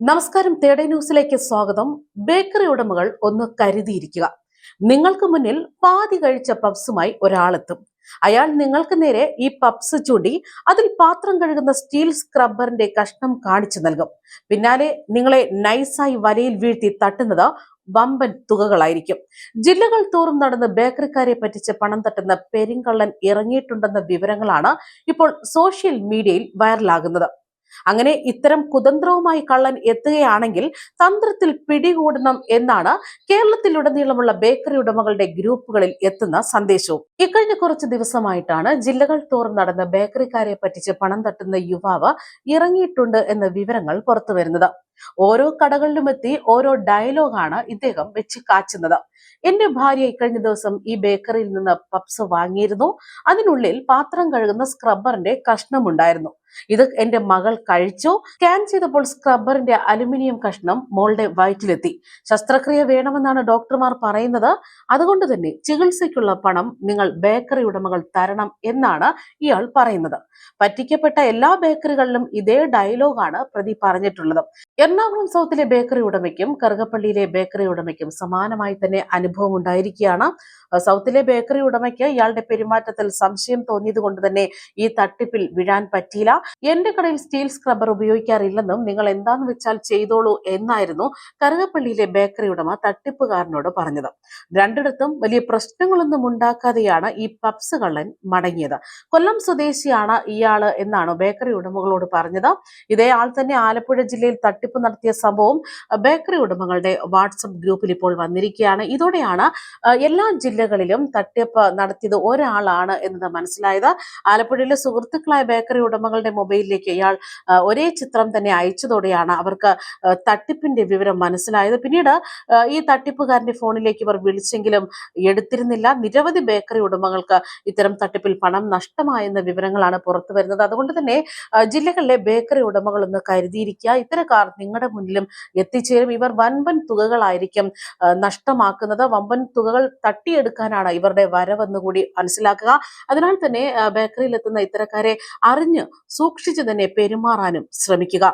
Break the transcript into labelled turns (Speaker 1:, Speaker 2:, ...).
Speaker 1: നമസ്കാരം തേടേ ന്യൂസിലേക്ക് സ്വാഗതം. ബേക്കറി ഉടമകൾ ഒന്ന് കരുതിയിരിക്കുക. നിങ്ങൾക്ക് മുന്നിൽ പാതി കഴിച്ച പപ്സുമായി ഒരാളെത്തും. അയാൾ നിങ്ങൾക്ക് നേരെ ഈ പബ്സ് ചൂണ്ടി അതിൽ പാത്രം കഴുകുന്ന സ്റ്റീൽ സ്ക്രബ്ബറിന്റെ കഷ്ണം കാണിച്ചു നൽകും. പിന്നാലെ നിങ്ങളെ നൈസായി വലയിൽ വീഴ്ത്തി തട്ടുന്നത് വമ്പൻ തുകകളായിരിക്കും. ജില്ലകൾ തോറും നടന്ന് ബേക്കറിക്കാരെ പറ്റിച്ച് പണം തട്ടുന്ന പെരിങ്കള്ളൻ ഇറങ്ങിയിട്ടുണ്ടെന്ന വിവരങ്ങളാണ് ഇപ്പോൾ സോഷ്യൽ മീഡിയയിൽ വൈറലാകുന്നത്. അങ്ങനെ ഇത്തരം കുതന്ത്രവുമായി കള്ളൻ എത്തുകയാണെങ്കിൽ തന്ത്രത്തിൽ പിടികൂടണം എന്നാണ് കേരളത്തിലുടനീളമുള്ള ബേക്കറി ഉടമകളുടെ ഗ്രൂപ്പുകളിൽ എത്തുന്ന സന്ദേശവും. ഇക്കഴിഞ്ഞ കുറച്ച് ദിവസമായിട്ടാണ് ജില്ലകൾ തോറും നടന്ന ബേക്കറിക്കാരെ പറ്റിച്ച് പണം തട്ടുന്ന യുവാവ് ഇറങ്ങിയിട്ടുണ്ട് എന്ന വിവരങ്ങൾ പുറത്തു വരുന്നത്. ഓരോ കടകളിലും എത്തി ഓരോ ഡയലോഗാണ് ഇദ്ദേഹം വെച്ച് കാച്ചുന്നത്. എന്റെ ഭാര്യ ഇക്കഴിഞ്ഞ ദിവസം ഈ ബേക്കറിയിൽ നിന്ന് പപ്സ് വാങ്ങിയിരുന്നു. അതിനുള്ളിൽ പാത്രം കഴുകുന്ന സ്ക്രബ്ബറിന്റെ കഷ്ണമുണ്ടായിരുന്നു. ഇത് എന്റെ മകൾ കഴിച്ചു. സ്കാൻ ചെയ്തപ്പോൾ സ്ക്രബ്ബറിന്റെ അലുമിനിയം കഷ്ണം മോളുടെ വയറ്റിലെത്തി. ശസ്ത്രക്രിയ വേണമെന്നാണ് ഡോക്ടർമാർ പറയുന്നത്. അതുകൊണ്ട് തന്നെ ചികിത്സയ്ക്കുള്ള പണം നിങ്ങൾ ബേക്കറി ഉടമകൾ തരണം എന്നാണ് ഇയാൾ പറയുന്നത്. പറ്റിക്കപ്പെട്ട എല്ലാ ബേക്കറികളിലും ഇതേ ഡയലോഗാണ് പ്രതി പറഞ്ഞിട്ടുള്ളത്. എറണാകുളം സൗത്തിലെ ബേക്കറി ഉടമയ്ക്കും കറുകപ്പള്ളിയിലെ ബേക്കറി ഉടമയ്ക്കും സമാനമായി തന്നെ അനുഭവം ഉണ്ടായിരിക്കുകയാണ്. സൗത്തിലെ ബേക്കറി ഉടമയ്ക്ക് ഇയാളുടെ പെരുമാറ്റത്തിൽ സംശയം തോന്നിയത് കൊണ്ട് തന്നെ ഈ തട്ടിപ്പിൽ വീഴാൻ പറ്റിയില്ല. എന്റെ കടയിൽ സ്റ്റീൽ സ്ക്രബ്ബർ ഉപയോഗിക്കാറില്ലെന്നും നിങ്ങൾ എന്താന്ന് വെച്ചാൽ ചെയ്തോളൂ എന്നായിരുന്നു കറുകപ്പള്ളിയിലെ ബേക്കറി ഉടമ തട്ടിപ്പുകാരനോട് പറഞ്ഞത്. രണ്ടിടത്തും വലിയ പ്രശ്നങ്ങളൊന്നും ഉണ്ടാക്കാതെയാണ് ഈ പപ്സ് കള്ളൻ മടങ്ങിയത്. കൊല്ലം സ്വദേശിയാണ് ഇയാൾ എന്നാണ് ബേക്കറി ഉടമകളോട് പറഞ്ഞത്. ഇതേ ആൾ തന്നെ ആലപ്പുഴ ജില്ലയിൽ തട്ടിപ്പ് നടത്തിയ സംഭവം ബേക്കറി ഉടമകളുടെ വാട്സപ്പ് ഗ്രൂപ്പിൽ ഇപ്പോൾ വന്നിരിക്കുകയാണ്. ഇതോടെയാണ് എല്ലാ ജില്ലകളിലും തട്ടിപ്പ് നടത്തിയത് ഒരാളാണ് എന്നത് മനസ്സിലായത്. ആലപ്പുഴയിലെ സുഹൃത്തുക്കളായ ബേക്കറി ഉടമകളുടെ മൊബൈലിലേക്ക് ഇയാൾ ഒരേ ചിത്രം തന്നെ അയച്ചതോടെയാണ് അവർക്ക് തട്ടിപ്പിന്റെ വിവരം മനസ്സിലായത്. പിന്നീട് ഈ തട്ടിപ്പുകാരന്റെ ഫോണിലേക്ക് ഇവർ വിളിച്ചെങ്കിലും എടുത്തിരുന്നില്ല. നിരവധി ബേക്കറി ഉടമകൾക്ക് ഇത്തരം തട്ടിപ്പിൽ പണം നഷ്ടമായെന്ന വിവരങ്ങളാണ് പുറത്തു വരുന്നത്. അതുകൊണ്ട് തന്നെ ജില്ലകളിലെ ബേക്കറി ഉടമകളൊന്ന് കരുതിയിരിക്കുക. ഇത്തരക്കാർ നിങ്ങളുടെ മുന്നിലും എത്തിച്ചേരും. ഇവർ വൻവൻ തുകകളായിരിക്കും നഷ്ടമാക്കുന്നത്. വമ്പൻ തുകകൾ തട്ടിയെടുക്കാനാണ് ഇവരുടെ വരവെന്ന് കൂടി മനസ്സിലാക്കുക. അതിനാൽ തന്നെ ബേക്കറിയിലെത്തുന്ന ഇത്തരക്കാരെ അറിഞ്ഞ് സൂക്ഷിച്ചു തന്നെ പെരുമാറാനും ശ്രമിക്കുക.